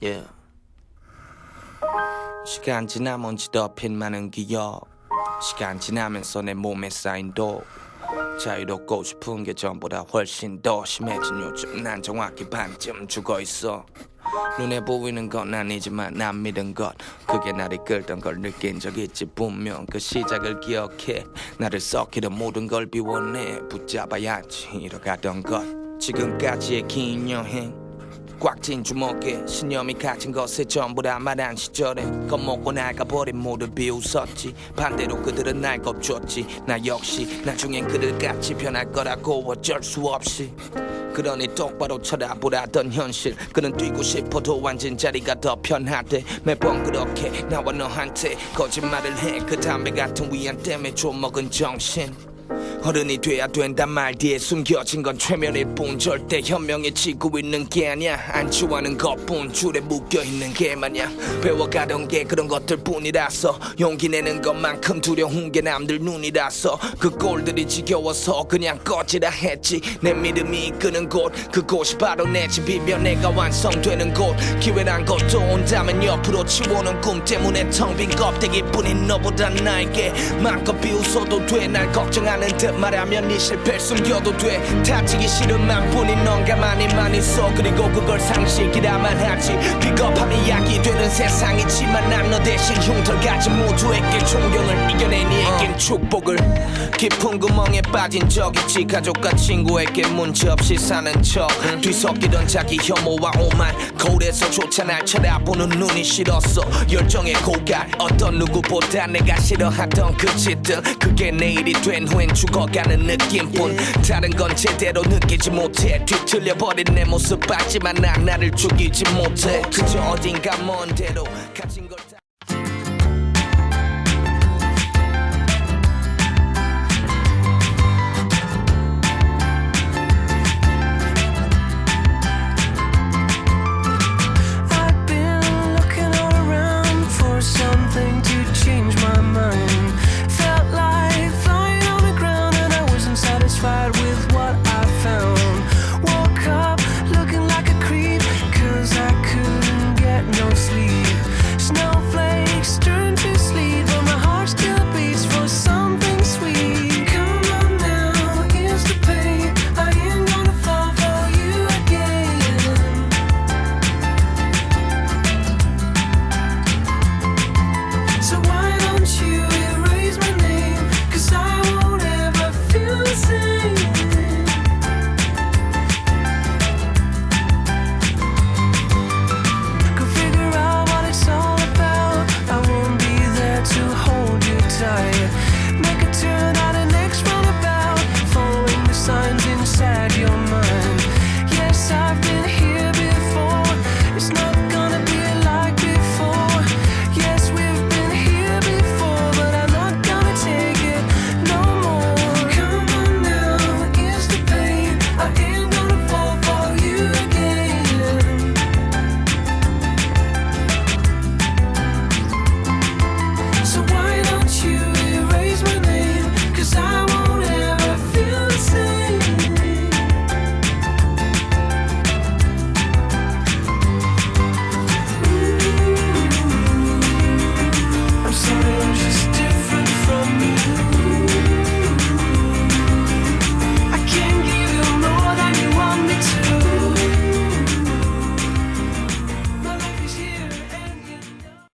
Yeah. 시간 지나면 지덮인 많은 기억 시간 지나면서 내 몸에 쌓인 독 자유롭고 싶은 게 전보다 훨씬 더 심해진 요즘. 난 정확히 반쯤 죽어 있어. 눈에 보이는 건 아니지만 난 믿은 것. 그게 나를 끌던 걸 느낀 적 있지 분명. 그 시작을 기억해. 나를 썩히던 모든 걸 비워내. 붙잡아야지 잃어가던 것. 지금까지의 긴 여행 꽉 찐 주먹에 신념이 갇힌 것에 전부 다 말한 시절에 겁먹고 나가버린 모두 비웃었지. 반대로 그들은 날 겁줬지. 나 역시 나중엔 그들같이 변할 거라고 어쩔 수 없이. 그러니 똑바로 쳐다보라던 현실. 그는 뛰고 싶어도 앉은 자리가 더 편하대. 매번 그렇게 나와 너한테 거짓말을 해. 그 담배 같은 위안 때문에 좀 먹은 정신 어른이 돼야 된단 말 뒤에 숨겨진 건 최면일 뿐. 절대 현명해지고 있는 게 아니야. 안주하는 것뿐. 줄에 묶여있는 게 마냥. 배워가던 게 그런 것들 뿐이라서. 용기 내는 것만큼 두려운 게 남들 눈이라서. 그 꼴들이 지겨워서 그냥 꺼지라 했지. 내 믿음이 이끄는 곳. 그곳이 바로 내 집이며 내가 완성되는 곳. 기회란 것도 온다면 옆으로 치워놓은 꿈 때문에 텅 빈 껍데기뿐인 너보다 나에게 마음껏 비웃어도 돼. 날 걱정하는 듯 말하면 네 실패를 숨겨도 돼. 다치기 싫은 맘뿐인 넌 가만히 만 있어 그리고 그걸 상식이라만 하지. 비겁함이 약이 되는 세상이지만 난 너 대신 흉터 가진 모두에게 존경을 이에겐 축복을. 깊은 구멍에 빠진 적 있지. 가족과 친구에게 문제 없이 사는 척. 뒤섞이던 자기 혐오와 오만. 거울에서조차 날 쳐다보는 눈이 싫었어. 열정의 고갈. 어떤 누구보다 내가 싫어하던 그 짓들. 그게 내일이 된 후엔 죽어가는 느낌뿐. 다른 건 제대로 느끼지 못해. 뒤틀려버린 내 모습 봤지만 난 나를 죽이지 못해. 그저 어딘가 먼 데로 가진 걸 다-